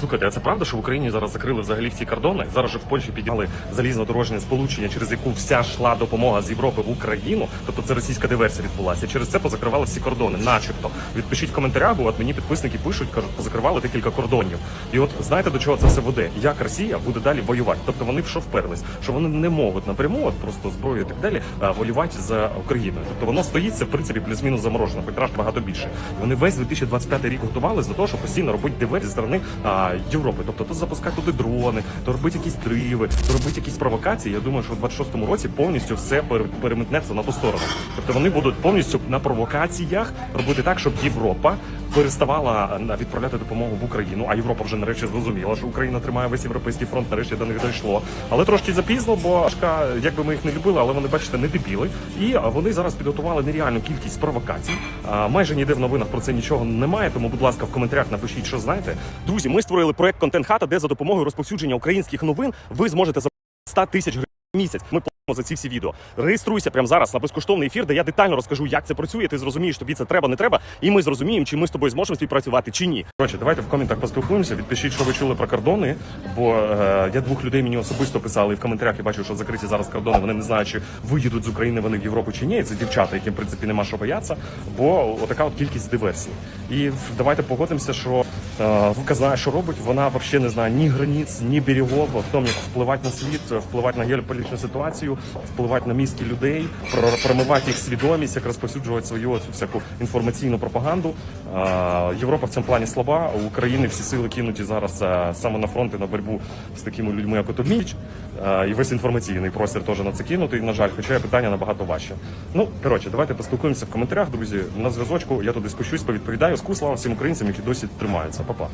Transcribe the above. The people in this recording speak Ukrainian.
Слухайте, а це правда, що в Україні зараз закрили взагалі всі кордони? Зараз же в Польщі підняли залізнодорожне сполучення, через яку вся йшла допомога з Європи в Україну. Тобто це російська диверсія відбулася. Через це позакривали всі кордони, начебто. Відпишіть в коментарях, бо от мені підписники пишуть, кажуть, позакривали декілька кордонів. І от знаєте до чого це все веде? Як Росія буде далі воювати? Тобто вони в що вперлись, що вони не можуть напряму, от просто зброю і так далі, а, воювати за Україною. Тобто воно стоїть це в принципі плюс-мінус заморожено, хоч багато більше. Вони весь 2025 рік готувалися до того, щоб постійно робити диверсії зі сторони Європи. Тобто то запускати туди дрони, то робити якісь триви, то робити якісь провокації. Я думаю, що в 26-му році повністю все пере- переметнеться на ту сторону. Тобто вони будуть повністю на провокаціях робити так, щоб Європа переставала відправляти допомогу в Україну. А Європа вже нарешті зрозуміла, що Україна тримає весь європейський фронт. Нарешті до них дійшло. Але трошки запізно, бо шка, як би ми їх не любили, але вони бачите, не дебіли. І вони зараз підготували нереальну кількість провокацій. Майже ніде в новинах про це нічого немає. Тому, будь ласка, в коментарях напишіть, що знаєте. Друзі, ми створили проект Контент Хата, де за допомогою розповсюдження українських новин ви зможете за 100 тисяч гривень місяць. Ми платимо за ці всі відео. Реєструйся прямо зараз на безкоштовний ефір, де я детально розкажу, як це працює. Ти зрозумієш, тобі це треба, не треба, і ми зрозуміємо, чи ми з тобою зможемо співпрацювати чи ні. Коротше, давайте в коментах поспілкуємося. Відпишіть, що ви чули про кордони. Бо е, я двох людей мені особисто писали і в коментарях. Я бачу, що закриті зараз кордони. Вони не знають, чи виїдуть з України вони в Європу чи ні. Це дівчата, яким в принципі нема що боятися. Бо отака от кількість диверсій. І давайте погодимося, що е, Вука знає, що робить. Вона взагалі не знає ні границь, ні берегов, в тому, як впливати на світ, впливати на геополітичну ситуацію, впливати на мізки людей, про- промивати їх свідомість, як розповсюджувати свою оцю всяку інформаційну пропаганду. Е, Європа в цьому плані слаба. У України всі сили кинуті зараз е, саме на фронт і на боротьбу з такими людьми, як Отоміч. Е, І весь інформаційний простір теж на це кинутий, на жаль, хоча питання набагато важче. Ну, коротше, давайте поспілкуємося в коментарях, друзі. На зв'язочку я туди спущусь, повідповідаю. Скуслава всім українцям, які досі тримаються. попа.